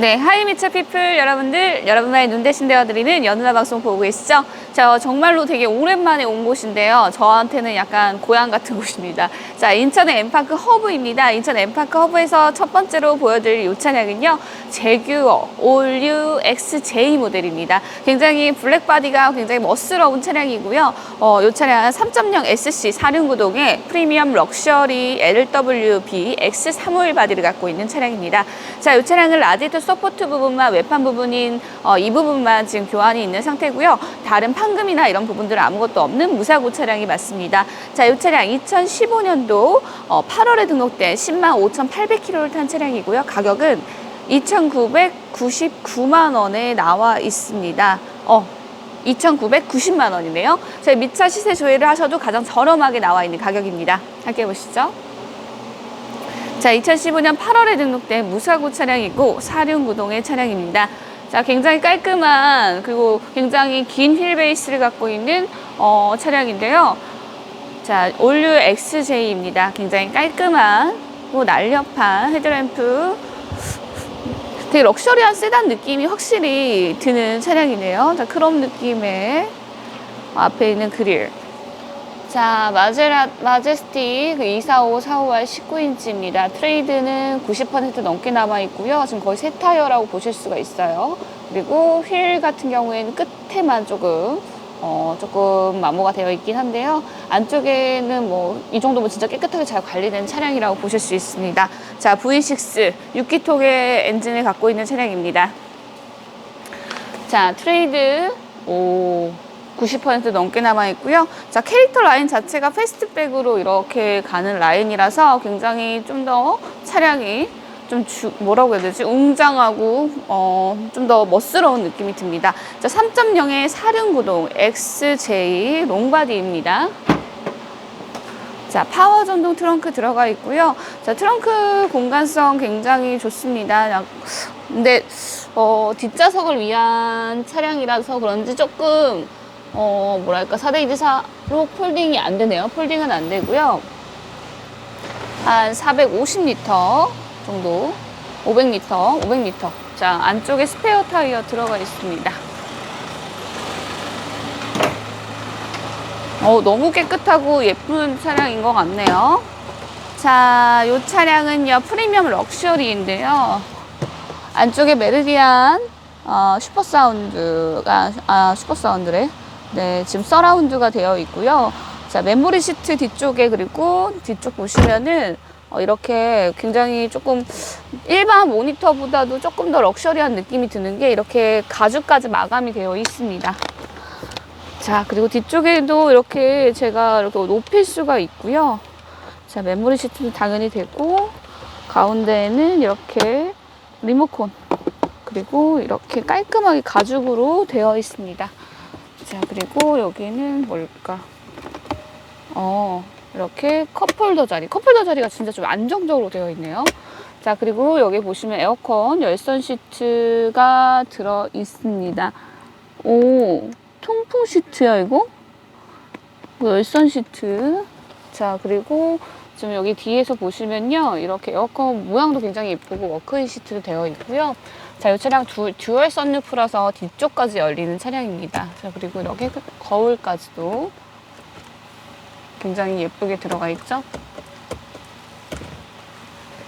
네, 하이미차 피플 여러분들, 여러분만의 눈 대신 되어드리는 연우나 방송 보고 계시죠? 자, 정말로 되게 오랜만에 온 곳인데요. 저한테는 약간 고향 같은 곳입니다. 자, 인천의 엠파크 허브입니다. 인천 엠파크 허브에서 첫 번째로 보여드릴 이 차량은요. 제규어 올류 XJ 모델입니다. 굉장히 블랙바디가 굉장히 멋스러운 차량이고요. 어, 이 차량은 3.0 SC 4륜구동의 프리미엄 럭셔리 LWB X351 바디를 갖고 있는 차량입니다. 자, 이 차량은 라디에이터 서포트 부분만 외판 부분인 어, 이 부분만 지금 교환이 있는 상태고요. 다른 판 금이나 이런 부분들은 아무것도 없는 무사고 차량이 맞습니다. 자, 이 차량 2015년도 어, 8월에 등록된 10만 5,800km를 탄 차량이고요. 가격은 2,999만 원에 나와 있습니다. 어, 2,990만 원이네요. 저희 미차 시세 조회를 하셔도 가장 저렴하게 나와 있는 가격입니다. 함께 보시죠. 자, 2015년 8월에 등록된 무사고 차량이고 사륜구동의 차량입니다. 자, 굉장히 깔끔한 그리고 굉장히 긴 휠 베이스를 갖고 있는 어, 차량인데요. 자, 올류 XJ입니다. 굉장히 깔끔한 뭐 날렵한 헤드램프 되게 럭셔리한 세단 느낌이 확실히 드는 차량이네요. 자, 크롬 느낌의 앞에 있는 그릴. 자, 마제라, 마제스티 그 245, 45R 19인치입니다. 트레이드는 90% 넘게 남아 있고요. 지금 거의 새 타이어라고 보실 수가 있어요. 그리고 휠 같은 경우에는 끝에만 조금, 어, 조금 마모가 되어 있긴 한데요. 안쪽에는 뭐, 이 정도면 진짜 깨끗하게 잘 관리된 차량이라고 보실 수 있습니다. 자, V6 6기통의 엔진을 갖고 있는 차량입니다. 자, 트레이드, 오, 90% 넘게 남아 있고요. 자, 캐릭터 라인 자체가 패스트백으로 이렇게 가는 라인이라서 굉장히 좀 더 차량이 좀 주, 뭐라고 해야 되지? 웅장하고 어, 좀 더 멋스러운 느낌이 듭니다. 자, 3.0의 사륜구동 XJ 롱바디입니다. 자, 파워 전동 트렁크 들어가 있고요. 자, 트렁크 공간성 굉장히 좋습니다. 약- 근데 어, 뒷좌석을 위한 차량이라서 그런지 조금 어, 뭐랄까, 4대 2대4로 폴딩이 안 되네요. 폴딩은 안 되고요. 한 450리터 정도, 500리터, 500리터. 자, 안쪽에 스페어 타이어 들어가 있습니다. 어, 너무 깨끗하고 예쁜 차량인 것 같네요. 자, 이 차량은요, 프리미엄 럭셔리인데요. 안쪽에 메르디안 어, 슈퍼 사운드가 아 슈퍼 사운드래. 네, 지금 서라운드가 되어 있고요. 자, 메모리 시트 뒤쪽에 그리고 뒤쪽 보시면은 어, 이렇게 굉장히 조금 일반 모니터보다도 조금 더 럭셔리한 느낌이 드는 게 이렇게 가죽까지 마감이 되어 있습니다. 자, 그리고 뒤쪽에도 이렇게 제가 이렇게 높일 수가 있고요. 자, 메모리 시트도 당연히 되고 가운데에는 이렇게 리모컨 그리고 이렇게 깔끔하게 가죽으로 되어 있습니다. 자, 그리고 여기는 뭘까? 어, 이렇게 컵홀더 자리. 컵홀더 자리가 진짜 좀 안정적으로 되어 있네요. 자, 그리고 여기 보시면 에어컨 열선 시트가 들어 있습니다. 오, 통풍 시트야, 이거? 이거 열선 시트. 자, 그리고 지금 여기 뒤에서 보시면요. 이렇게 에어컨 모양도 굉장히 예쁘고 워크인 시트도 되어 있고요. 자, 이 차량 두, 듀얼 썬루프라서 뒤쪽까지 열리는 차량입니다. 자, 그리고 이렇게 거울까지도 굉장히 예쁘게 들어가 있죠?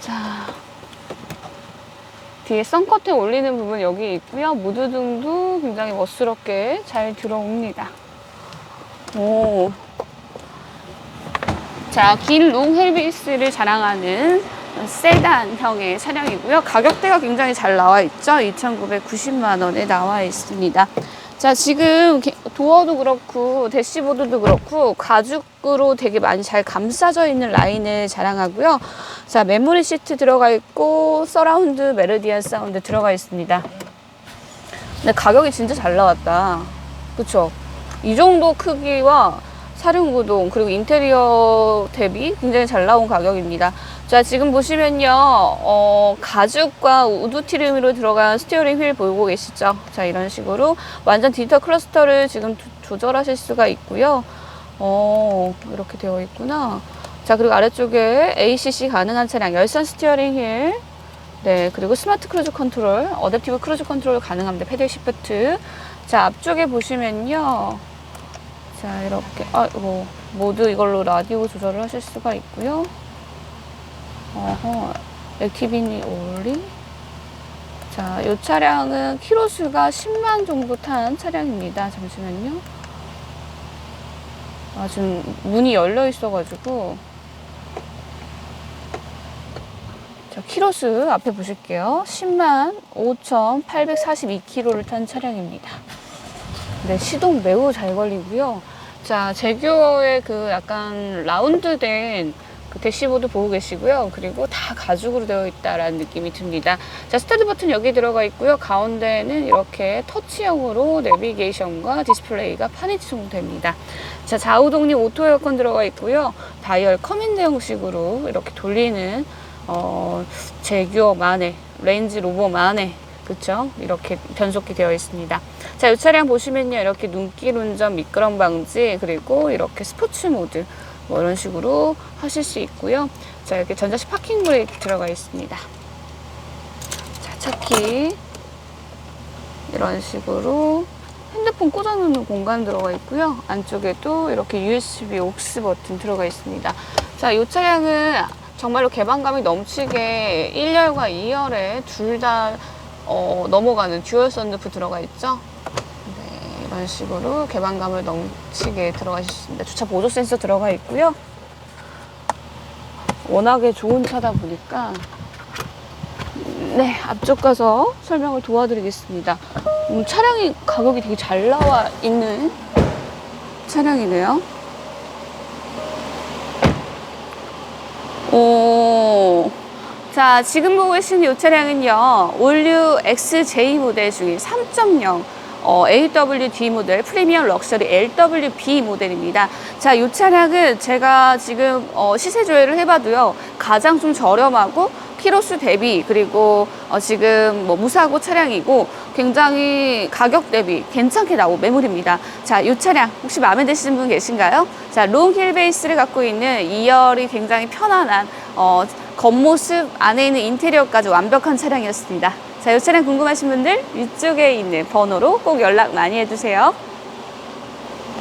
자, 뒤에 선커튼 올리는 부분 여기 있고요. 무드등도 굉장히 멋스럽게 잘 들어옵니다. 오. 자, 긴롱 휠베이스를 자랑하는 세단형의 차량이고요. 가격대가 굉장히 잘 나와 있죠. 2,990만 원에 나와 있습니다. 자, 지금 게- 도어도 그렇고 대시보드도 그렇고 가죽으로 되게 많이 잘 감싸져 있는 라인을 자랑하고요. 자, 메모리 시트 들어가 있고 서라운드 메르디안 사운드 들어가 있습니다. 근데 가격이 진짜 잘 나왔다. 그쵸? 이 정도 크기와 사륜구동 그리고 인테리어 대비 굉장히 잘 나온 가격입니다. 자 지금 보시면요 어, 가죽과 우드 트림으로 들어간 스티어링 휠 보고 계시죠? 자 이런 식으로 완전 디지털 클러스터를 지금 조- 조절하실 수가 있고요. 어 이렇게 되어 있구나. 자 그리고 아래쪽에 ACC 가능한 차량 열선 스티어링 휠 네, 그리고 스마트 크루즈 컨트롤, 어댑티브 크루즈 컨트롤 가능합니다. 패들 시프트. 자, 앞쪽에 보시면요. 자, 이렇게, 아, 뭐, 모두 이걸로 라디오 조절을 하실 수가 있고요. 어허, 액티비니 올리. 자, 이 차량은 키로수가 10만 정도 탄 차량입니다. 잠시만요. 아, 지금 문이 열려 있어가지고. 자, 키로수 앞에 보실게요. 10만 5,842km를 탄 차량입니다. 네, 시동 매우 잘 걸리고요. 자, 제규어의 그 약간 라운드된 그 대시보드 보고 계시고요. 그리고 다 가죽으로 되어 있다라는 느낌이 듭니다. 자, 스타트 버튼 여기 들어가 있고요. 가운데는 이렇게 터치형으로 내비게이션과 디스플레이가 판이 지송됩니다. 자, 좌우 독립 오토 에어컨 들어가 있고요. 다이얼 커맨드 형식으로 이렇게 돌리는 어, 제규어만의 레인지 로버만의 그쵸? 이렇게 변속기 되어 있습니다. 자, 이 차량 보시면요. 이렇게 눈길 운전, 미끄럼 방지, 그리고 이렇게 스포츠 모드, 뭐 이런 식으로 하실 수 있고요. 자, 이렇게 전자식 파킹 브레이크 들어가 있습니다. 자, 차키. 이런 식으로 핸드폰 꽂아놓는 공간 들어가 있고요. 안쪽에도 이렇게 USB 옥스 버튼 들어가 있습니다. 자, 이 차량은 정말로 개방감이 넘치게 1열과 2열에 둘다 어, 넘어가는 듀얼 썬루프 들어가 있죠. 네, 이런 식으로 개방감을 넘치게 들어가실 수 있습니다. 주차 보조 센서 들어가 있고요. 워낙에 좋은 차다 보니까 네 앞쪽 가서 설명을 도와드리겠습니다. 음, 차량이 가격이 되게 잘 나와 있는 차량이네요. 오. 자, 지금 보고 계시는 이 차량은요, 올류 XJ 모델 중에 3.0 어, AWD 모델 프리미엄 럭셔리 LWB 모델입니다. 자, 이 차량은 제가 지금 어, 시세 조회를 해봐도요, 가장 좀 저렴하고 키로수 대비 그리고 어, 지금 뭐 무사고 차량이고 굉장히 가격 대비 괜찮게 나온 매물입니다. 자, 이 차량 혹시 마음에 드시는 분 계신가요? 자, 롱 힐 베이스를 갖고 있는 2열이 굉장히 편안한 어, 겉모습 안에 있는 인테리어까지 완벽한 차량이었습니다. 자, 이 차량 궁금하신 분들 위쪽에 있는 번호로 꼭 연락 많이 해주세요.